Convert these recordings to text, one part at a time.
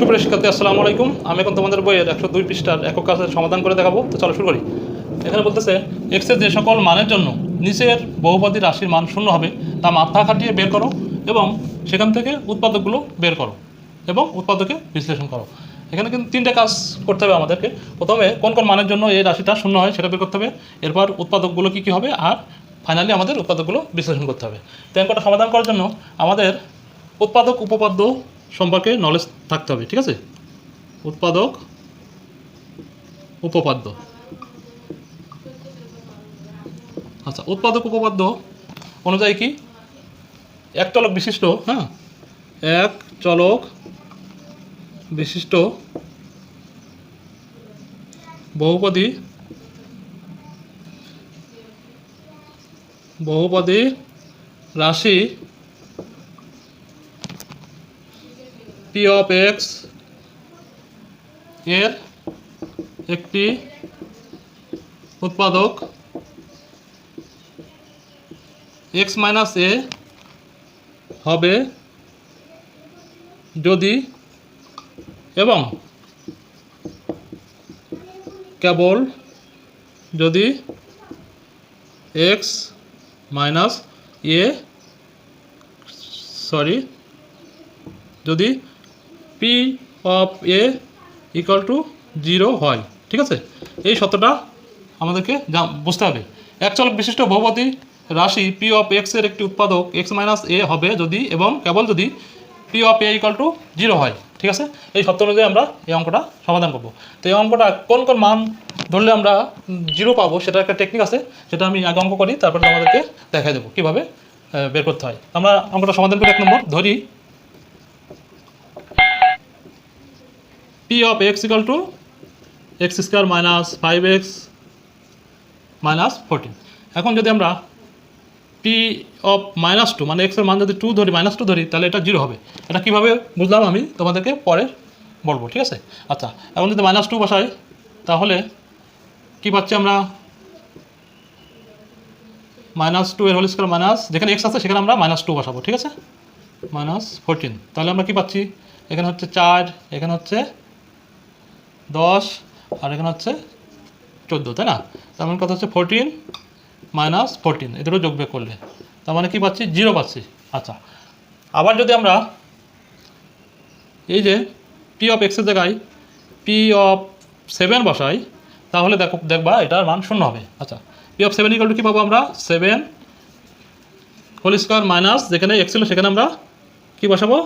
সুপ্রিয় শিক্ষার্থী, আসসালামু আলাইকুম। আমি এখন তোমাদের বইয়ের একশো দুই পৃষ্ঠার একক কাজের সমাধান করে দেখাবো। তো চলো শুরু করি। এখানে বলতেছে এক্সের যে সকল মানের জন্য নিচের বহুপদী রাশির মান শূন্য হবে, তা মাথা খাটিয়ে বের করো এবং সেখান থেকে উৎপাদকগুলো বের করো এবং উৎপাদকে বিশ্লেষণ করো। এখানে কিন্তু তিনটে কাজ করতে হবে আমাদেরকে। প্রথমে, কোন কোন মানের জন্য এই রাশিটা শূন্য হয় সেটা বের করতে হবে। এরপর উৎপাদকগুলো কী কী হবে আর ফাইনালি আমাদের উৎপাদকগুলো বিশ্লেষণ করতে হবে। তো অঙ্কটা সমাধান করার জন্য আমাদের উৎপাদক, উপপাদ্য সম্পর্কে নলেজ থাকতে হবে, ঠিক আছে? উৎপাদক, উপপাদ্য। আচ্ছা উৎপাদক, উপপাদ্য অনুযায়ী কি? এক চলক বিশিষ্ট হ্যাঁ? এক চলক বিশিষ্ট বহুপদী বহুপদী রাশি পি অফ এক্সের একটি উৎপাদক এক্স মাইনাস এ হবে যদি এবং কেবল যদি এক্স মাইনাস এ সরি যদি P of A equal to zero হয়। ঠিক আছে? এই সত্যটা আমাদেরকে বুঝতে হবে। এক চলক বিশিষ্ট বহুপদী রাশি পি অফ এক্সের একটি উৎপাদক এক্স মাইনাস এ হবে যদি, এবং কেবল যদি P of A equal to zero হয়। ঠিক আছে? এই সত্য অনুযায়ী আমরা এই অঙ্কটা সমাধান করব। তো এই অঙ্কটা কোন কোন মান ধরলে আমরা জিরো পাবো, সেটা একটা টেকনিক আছে, সেটা আমি আগে অঙ্ক করি, তারপরে আমাদেরকে দেখাই দেবো কীভাবে বের করতে হয়। আমরা অঙ্কটা সমাধান করি এক নম্বর, ধরি P of X equal to X square minus five X minus fourteen এখন যদি আমরা পি অফ মাইনাস টু মানে এক্সের মান যদি টু ধরি মাইনাস টু ধরি, তাহলে এটা জিরো হবে। এটা কীভাবে বুঝলাম আমি? তোমাদেরকে পরে বলব, ঠিক আছে? আচ্ছা এখন যদি মাইনাস টু বসাই, তাহলে কী পাচ্ছি আমরা? মাইনাস টু এর হোল স্কোয়ার মাইনাস যেখানে এক্স আছে, সেখানে আমরা মাইনাস টু বসাবো, ঠিক আছে? মাইনাস ফোরটিন তাহলে আমরা কী পাচ্ছি? এখানে হচ্ছে চার, এখানে হচ্ছে দশ, আর এখানে হচ্ছে চোদ্দ, তাই না? তার মানে কথা হচ্ছে ফোরটিন মাইনাস ফোরটিন এদেরও যোগ বিয়োগ করলে। তার মানে কী পাচ্ছি? জিরো পাচ্ছি। আচ্ছা। আবার যদি আমরা এই যে পি অফ এক্সের জায়গায় পি অফ সেভেন বসাই, তাহলে দেখো, দেখবা এটার মান শূন্য হবে। আচ্ছা। P of seven equal to কী পাবো আমরা? সেভেন হোল স্কোয়ার মাইনাস যেখানে এক্স ছিল, সেখানে আমরা কী বসাবো?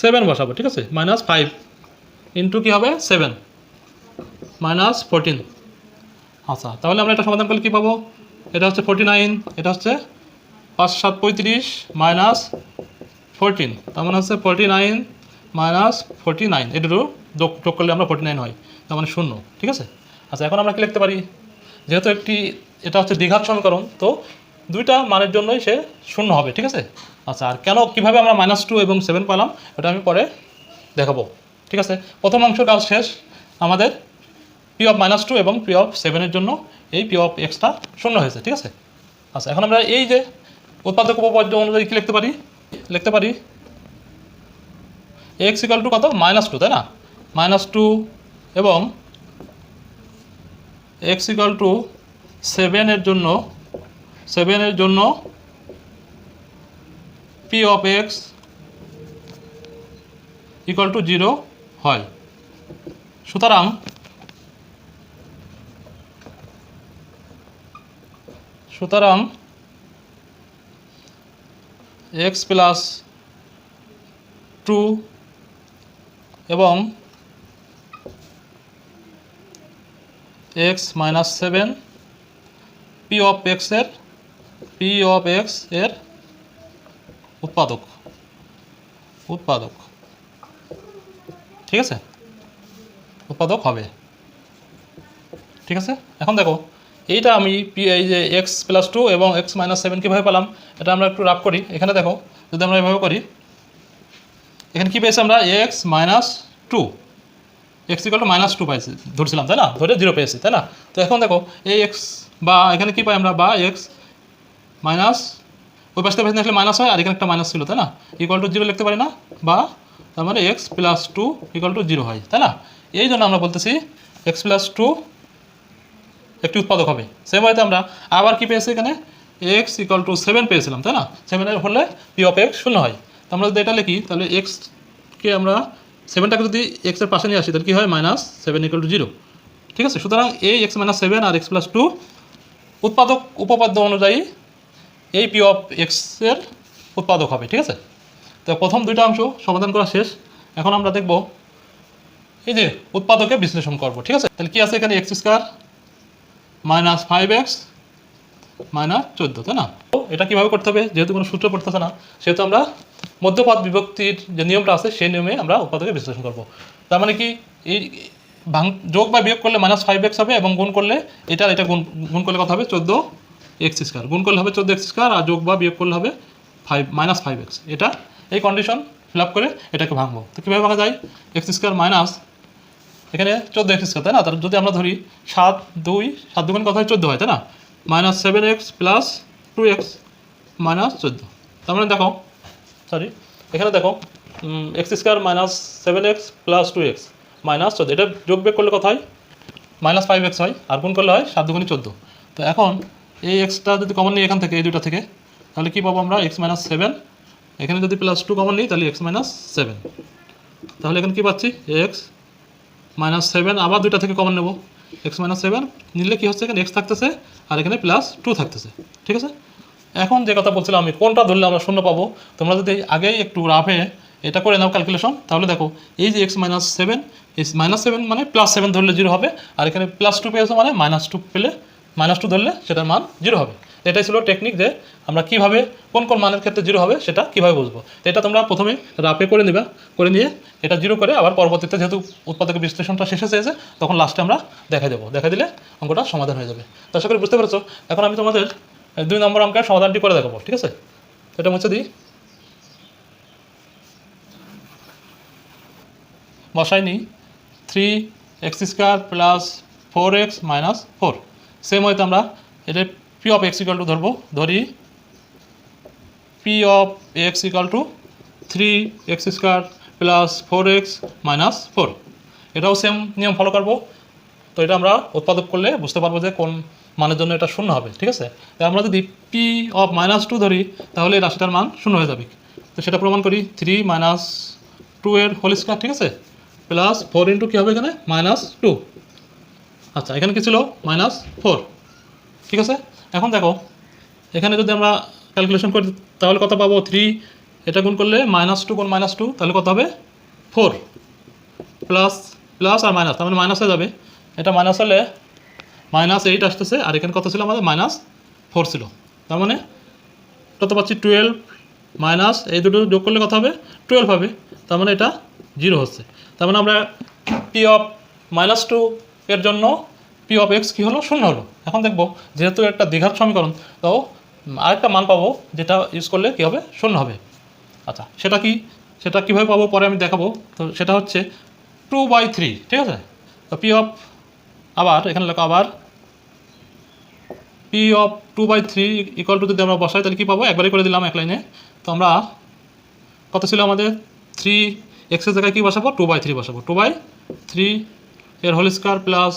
সেভেন বসাবো, ঠিক আছে? মাইনাস ফাইভ ইন্টু কী হবে? সেভেন। Minus fourteen. আচ্ছা তাহলে আমরা এটা সমাধান করলে কী পাবো? এটা হচ্ছে ফোরটি নাইন এটা হচ্ছে পাঁচ সাত পঁয়ত্রিশ মাইনাস ফোরটিন। তার মানে হচ্ছে forty nine minus forty nine এটুকু যোগ করলে আমরা ফোরটি নাইন হয়, তার মানে শূন্য, ঠিক আছে? আচ্ছা এখন আমরা কি লিখতে পারি? যেহেতু একটি, এটা হচ্ছে দ্বিঘাত সমীকরণ, তো দুইটা মানের জন্যই সে শূন্য হবে, ঠিক আছে? আচ্ছা আর কেন, কীভাবে আমরা মাইনাস টু এবং সেভেন পেলাম এটা আমি পরে দেখাবো। ঠিক আছে? প্রথম অংশ কাজ শেষ। আমাদের পি অফ মাইনাস টু এবং পি অফ সেভেনের জন্য এই পি অফ এক্সটা শূন্য হয়েছে, ঠিক আছে? আচ্ছা এখন আমরা এই যে উৎপাদক উপপাদ্য অনুযায়ী কী লিখতে পারি? লিখতে পারি এক্স ইকাল টু কত? মাইনাস টু তাই না? মাইনাস টু এবং এক্স ইকাল টু সেভেনের জন্য সেভেনের জন্য P of X equal to zero হয়। সুতরাং সুতরাং এক্স প্লাস টু এবং X minus seven P of এক্সের পি অফ এক্সের উৎপাদক। উৎপাদক। ঠিক আছে? উৎপাদক হবে। ঠিক আছে? এখন দেখো, এইটা আমি পি, এই যে এক্স প্লাস টু এবং এক্স মাইনাস সেভেন কীভাবে পেলাম, এটা আমরা একটু রাফ করি। এখানে দেখো, যদি আমরা এভাবে করি, এখানে কী পেয়েছি আমরা? X minus two X equal to minus two পাইছি, ধরছিলাম, তাই না? ধরে জিরো পেয়েছি, তাই না? তো এখন দেখো, এই এক্স বা এখানে কী পাই আমরা? বা এক্স মাইনাস ওই পাশে পাশে আসলে মাইনাস হয়, আর এখানে একটা মাইনাস ছিল, তাই না? ইকুয়াল টু জিরো লিখতে পারি না? বা তার মানে X plus two equal to zero হয়, তাই না? এই জন্য আমরা বলতেছি এক্স প্লাস টু একটি উৎপাদক হবে। সেম হয়তো আমরা আবার কি পেয়েছি এখানে? এক্স ইকাল টু সেভেন পেয়েছিলাম, তাই না? সেভেনের হলে পি অফ এক্স শূন্য হয়। তো আমরা যদি এটা লিখি, তাহলে এক্সকে আমরা সেভেনটাকে যদি এক্সের পাশে নিয়ে আসি, তাহলে কী হয়? Minus seven equal to zero ঠিক আছে? সুতরাং এই এক্স মাইনাস সেভেন আর এক্স প্লাস টু উৎপাদক উপপাদ্য অনুযায়ী এই পি অফ এক্সের উৎপাদক হবে, ঠিক আছে? তো প্রথম দুইটা অংশ সমাধান করা শেষ। এখন আমরা দেখব এই যে উৎপাদকে বিশ্লেষণ করব, ঠিক আছে? তাহলে কি আছে এখানে? X square minus five X minus চোদ্দ, তাই না? তো এটা কীভাবে করতে হবে? যেহেতু কোনো সূত্র পড়তেছে না, সেহেতু আমরা মধ্যপাত বিভক্তির যে নিয়মটা আছে, সেই নিয়মে আমরা উৎপাদকে বিশ্লেষণ করব। তার মানে কি? এই ভাঙ, যোগ বা বিয়োগ করলে মাইনাস ফাইভ এক্স হবে এবং গুণ করলে এটা এটা গুণ গুণ করলে কথা হবে? চোদ্দ এক্স স্কোয়ার। গুণ করলে হবে চোদ্দ এক্স স্কোয়ার আর যোগ বা বিয়োগ করলে হবে ফাইভ, মাইনাস ফাইভ এক্স। এটা এই কন্ডিশন ফিল আপ করে এটাকে ভাঙবো। তো কীভাবে ভাঙা যায়? এক্স স্কোয়ার মাইনাস এখানে চোদ্দ এক্স স্কোয়ার তাই না? তার যদি আমরা ধরি সাত, দুই, সাত দুগুণ কথা হয়? চোদ্দ হয়, তাই না? Minus seven X plus two X minus চোদ্দ। তার মানে দেখো সরি এখানে দেখো X square minus seven X plus two X minus চোদ্দ। এটা যোগ বিয়োগ করলে কত হয়? মাইনাস ফাইভ এক্স হয়, আর গুণ করলে হয় সাত দুগুণে চোদ্দ। তো এখন এই এক্সটা যদি কমন নিই এখান থেকে, এই দুটা থেকে, তাহলে কী পাবো আমরা? এক্স মাইনাস সেভেন এখানে যদি প্লাস টু কমন নিই, তাহলে এক্স মাইনাস সেভেন তাহলে এখানে কী পাচ্ছি? এক্স মাইনাস সেভেন আবার দুইটা থেকে কমন নেব। এক্স মাইনাস সেভেন নিলে কী হচ্ছে? এখানে এক্স থাকতেছে, আর এখানে প্লাস টু থাকতেছে। ঠিক আছে? এখন যে কথা বলছিলাম আমি, কোনটা ধরলে আমরা শূন্য পাবো? তোমরা যদি আগেই একটু রাফে এটা করে নাও ক্যালকুলেশন তাহলে দেখো, এই যে এক্স মাইনাস সেভেন এই মাইনাস সেভেন মানে প্লাস সেভেন ধরলে জিরো হবে, আর এখানে প্লাস টু পেয়েছে মানে মাইনাস টু পেলে মাইনাস টু ধরলে সেটার মান জিরো হবে। এটাই ছিল টেকনিক যে আমরা কীভাবে কোন কোন মানের ক্ষেত্রে জিরো হবে সেটা কীভাবে বুঝব। তো এটা তোমরা প্রথমে রাপে করে নেবা, করে নিয়ে এটা জিরো করে আবার পরবর্তীতে যেহেতু উৎপাদকের বিশ্লেষণটা শেষ হয়েছে তখন লাস্টে আমরা দেখা দেবো। দেখা দিলে অঙ্কটা সমাধান হয়ে যাবে। তো আশা করি বুঝতে পেরেছ। এখন আমি তোমাদের দুই নম্বর অঙ্কের সমাধানটি করে দেখাবো, ঠিক আছে? এটা মুছে দিই। বসাই নিই। Three X square plus four X minus four same হয়তো আমরা এটা P of X equal to ধরবো, ধরি P of X equal to three X square plus four X minus four এটাও সেম নিয়ম ফলো করব। তো এটা আমরা উৎপাদক করলে বুঝতে পারব যে কোন মানের জন্য এটা শূন্য হবে, ঠিক আছে? আমরা যদি পি অফ মাইনাস টু ধরি, তাহলে রাশিটার মান শূন্য হয়ে যাবে। তো সেটা প্রমাণ করি থ্রি মাইনাস টু এর হোল স্কোয়ার ঠিক আছে? প্লাস ফোর ইন্টু কী হবে এখানে? মাইনাস টু আচ্ছা এখানে কি ছিল? মাইনাস ফোর ঠিক আছে? এখন দেখো, এখানে যদি আমরা ক্যালকুলেশন করি, তাহলে কত পাবো? থ্রি এটা গুণ করলে মাইনাস টু গুণ মাইনাস টু তাহলে কত হবে? ফোর প্লাস প্লাস আর মাইনাস তার মানে মাইনাস যাবে। এটা মাইনাস হলে মাইনাস এইট আসতেছে, আর এখানে কত ছিল আমাদের? মাইনাস ফোর ছিল। তার মানে কত পাচ্ছি? টুয়েলভ মাইনাস এই দুটো যোগ করলে কত হবে? টুয়েলভ হবে। তার মানে এটা জিরো হচ্ছে। তার মানে আমরা পি অফ মাইনাস টু এর জন্য পি অফ এক্স কী হলো? শূন্য হলো। এখন দেখব, যেহেতু একটা দীঘার সমীকরণ, তো আরেকটা মান পাবো, যেটা ইউজ করলে কী হবে? শূন্য হবে। আচ্ছা সেটা কি? সেটা কীভাবে পাবো? পরে আমি দেখাবো। তো সেটা হচ্ছে টু বাই থ্রি ঠিক আছে? তো পি অফ আবার, এখানে লেখো আবার P of two by three equal to যদি আমরা বসাই, তাহলে কী পাবো? একবারই করে দিলাম এক লাইনে। তো আমরা কত ছিল আমাদের? থ্রি এক্সের জায়গায় কী বসাবো? টু বাই থ্রি বসাবো। টু বাই থ্রি এর হোল স্কোয়ার প্লাস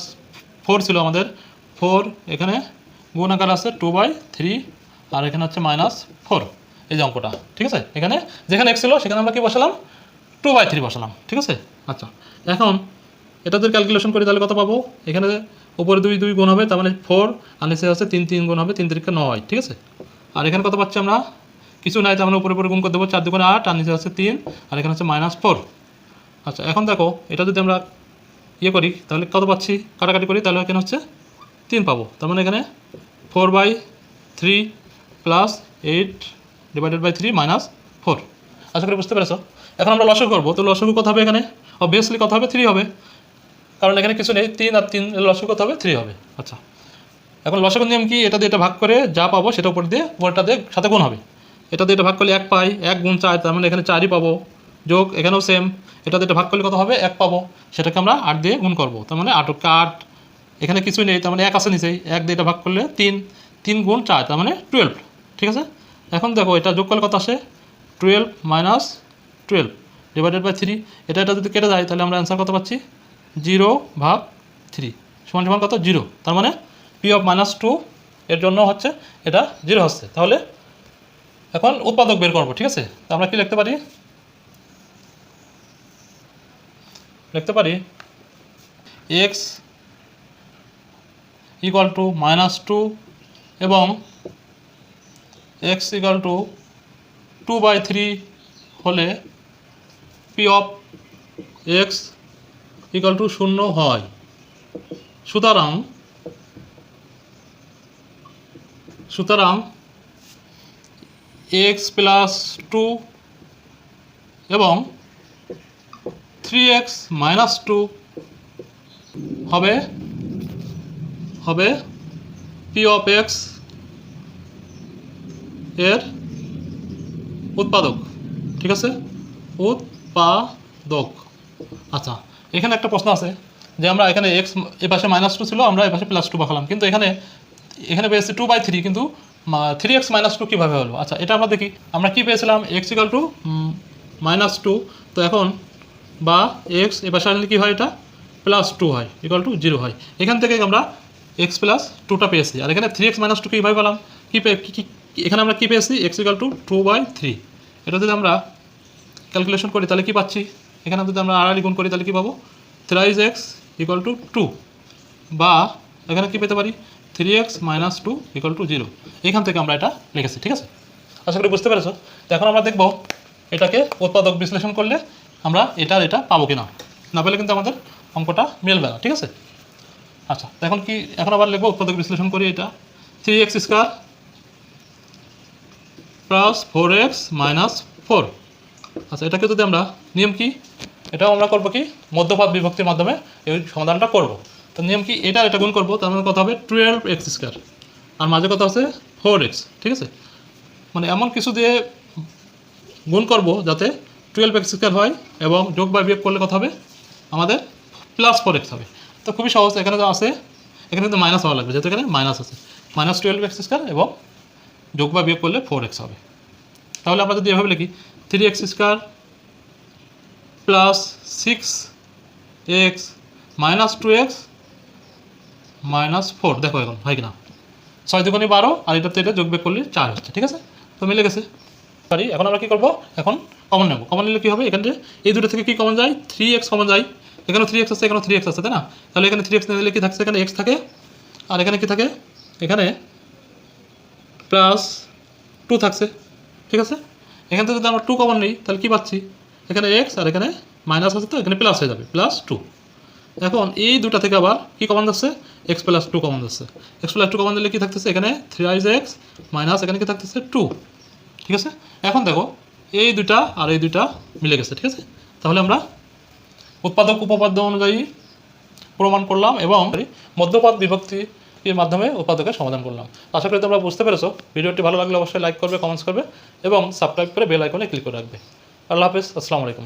ফোর ছিল আমাদের। ফোর এখানে গুণ আকার আছে টু বাই থ্রি, আর এখানে হচ্ছে মাইনাস ফোর এই যে অঙ্কটা, ঠিক আছে? এখানে যেখানে এক্স ছিল সেখানে আমরা কী বসালাম? টু বাই থ্রি বসালাম, ঠিক আছে? আচ্ছা এখন এটা যদি ক্যালকুলেশন করি তাহলে কত পাবো? এখানে উপরে দুই দুই গুণ হবে, তার মানে ফোর, আর নিচে আছে তিন তিন গুণ হবে, তিন তিরিকে নয়, ঠিক আছে? আর এখানে কত পাচ্ছি আমরা? কিছু নাই, তার মানে উপরে উপরে গুণ করে দেবো, চার দুগুণে আট, আর নিচে আছে তিন, আর এখানে হচ্ছে মাইনাস ফোর। আচ্ছা এখন দেখো, এটা যদি আমরা ইয়ে করি, তাহলে কত পাচ্ছি? কাটাকাটি করি, তাহলে এখানে হচ্ছে তিন পাবো। তার মানে এখানে four by three plus eight divided by three minus four আশা করি বুঝতে পেরেছ? এখন আমরা লসক করব। তো লসক কত হবে এখানে? অবভিয়াসলি কত হবে? থ্রি হবে। কারণ এখানে কিছু নেই, তিন আর তিন লসক কত হবে? থ্রি হবে। আচ্ছা। এখন লসকের নিয়ম কি? এটা দিয়ে এটা ভাগ করে যা পাবো সেটা উপর দিয়ে উপরটা দিয়ে সাথে গুণ হবে। এটা দিয়ে এটা ভাগ করলে এক পাই, এক গুণ চার, তার মানে এখানে চারই পাবো। যোগ, এখানেও সেম এটা এটা ভাগ করলে কত হবে? এক পাবো। সেটাকে আমরা আট দিয়ে গুণ করব। তার মানে আটকে আট। এখানে কিছুই নেই, তার মানে এক আছে নিচেই। এক দিয়ে এটা ভাগ করলে তিন। তিন গুণ চার, তার মানে টুয়েলভ ঠিক আছে? এখন দেখো, এটা যোগ করলে কত আসে? Twelve minus twelve divided by three এটা এটা যদি কেটে যায়, তাহলে আমরা অ্যান্সার কত পাচ্ছি জিরো ভাগ থ্রি সমান সমান কত? জিরো তার মানে পি অফ মাইনাস টু এর জন্য হচ্ছে এটা জিরো হচ্ছে তাহলে এখন উৎপাদক বের করব, ঠিক আছে? তো আমরা কি লিখতে পারি? লিখতে পারি? X equal to minus two এবং X equal to two by three হলে P of X equal to শূন্য হয়। সুতরাং সুতরাং এক্স প্লাস টু এবং থ্রি এক্স মাইনাস টু হবে হবে পি অফ এক্সের উৎপাদক, ঠিক আছে? উৎপাদক। আচ্ছা এখানে একটা প্রশ্ন আছে যে আমরা এখানে এক্স এ পাশে মাইনাস টু ছিল, আমরা এ পাশে প্লাস টু পাঠালাম। কিন্তু এখানে এখানে পেয়েছি টু বাই থ্রি কিন্তু থ্রি এক্স মাইনাস টু কীভাবে হলো? আচ্ছা এটা আমরা দেখি। আমরা কি পেয়েছিলাম? X equal to minus two তো এখন বা এক্স এ পাশে আসলে কী হয় এটা? প্লাস টু হয় ইকাল টু জিরো হয়। এখান থেকে আমরা এক্স প্লাস টুটা পেয়েছি। আর এখানে থ্রি এক্স মাইনাস টু কীভাবে পেলাম? কী কী এখানে আমরা কী পেয়েছি? X equal to two by three এটা যদি আমরা ক্যালকুলেশন করি, তাহলে কী পাচ্ছি? এখানে যদি আমরা আড়াই গুণ করি, তাহলে কী পাবো? Thrice X equal to two বা এখানে কী পেতে পারি? Three X minus two equal to zero এখান থেকে আমরা এটা লিখেছি, ঠিক আছে? আশা করি বুঝতে পেরেছ? এখন আমরা দেখব এটাকে উৎপাদক বিশ্লেষণ করলে আমরা এটা এটা পাবো কিনা? না পেলে কিন্তু আমাদের অঙ্কটা মিলবে না, ঠিক আছে? আচ্ছা এখন কি, এখন আবার লিখব উৎপাদক বিশ্লেষণ করি এটা। Three X square plus four X minus four আচ্ছা এটাকে যদি আমরা, নিয়ম কি? এটাও আমরা করব কি? মধ্যপাত বিভক্তির মাধ্যমে এই সমাধানটা করব। তো নিয়ম কি? এটা এটা গুণ করব, তার মানে কথা হবে টুয়েলভ এক্স স্কোয়ার আর মাঝে কথা আছে ফোর এক্স ঠিক আছে? মানে এমন কিছু দিয়ে গুণ করব যাতে টুয়েলভ এক্স স্কোয়ার হয় এবং যোগ বা বিয়োগ করলে কত হবে? আমাদের প্লাস ফোর এক্স হবে। তো খুবই সহজ, এখানে তো আছে, এখানে কিন্তু মাইনাস হওয়া লাগবে, যেহেতু এখানে মাইনাস আছে। মাইনাস টুয়েলভ এক্স স্কোয়ার এবং যোগ বা বিয়োগ করলে ফোর এক্স হবে। তাহলে আমরা যদি এভাবে লিখি three X square plus six X minus two X minus four দেখো এখন, হয় কিনা? ছয় দুগুণে বারো, আর এটাতে এটা যোগ বিয়োগ করলে চার হচ্ছে, ঠিক আছে? তো মিলে গেছে। সরি এখন আমরা কী করব? এখন কমন নেব। কমন নিলে কী হবে? এখানে যে এই দুটো থেকে কী কমন যায়? থ্রি এক্স কমন যায়। এখানে থ্রি এক্স আছে এখানে থ্রি এক্স আছে, তাই না? তাহলে এখানে থ্রি এক্স নিলে কী থাকছে? এখানে এক্স থাকে। আর এখানে কী থাকে? এখানে প্লাস টু থাকছে। ঠিক আছে? এখান থেকে যদি আমরা টু কমন নিই, তাহলে কী পাচ্ছি? এখানে এক্স আর এখানে মাইনাস আছে তো? এখানে প্লাস হয়ে যাবে। প্লাস টু এখন এই দুটা থেকে আবার কী কমন যাচ্ছে? এক্স প্লাস টু কমন যাচ্ছে। এক্স প্লাস টু কমন দিলে কী থাকতেছে? এখানে থ্রি আইজ এক্স মাইনাস এখানে কী থাকতেছে? টু ঠিক আছে? এখন দেখো, এই দুটা আর এই দুটা মিলে গেছে, ঠিক আছে? তাহলে আমরা উৎপাদক, উপপাদ্য অনুযায়ী প্রমাণ করলাম এবং মধ্যপাত বিভক্তি এর মাধ্যমে উৎপাদকের সমাধান করলাম। আশা করি তোমরা বুঝতে পেরেছ। ভিডিওটি ভালো লাগলে অবশ্যই লাইক করবে কমেন্টস করবে এবং সাবস্ক্রাইব করে বেল আইকনে ক্লিক করে রাখবে। আল্লাহ হাফেজ, আসসালামু আলাইকুম।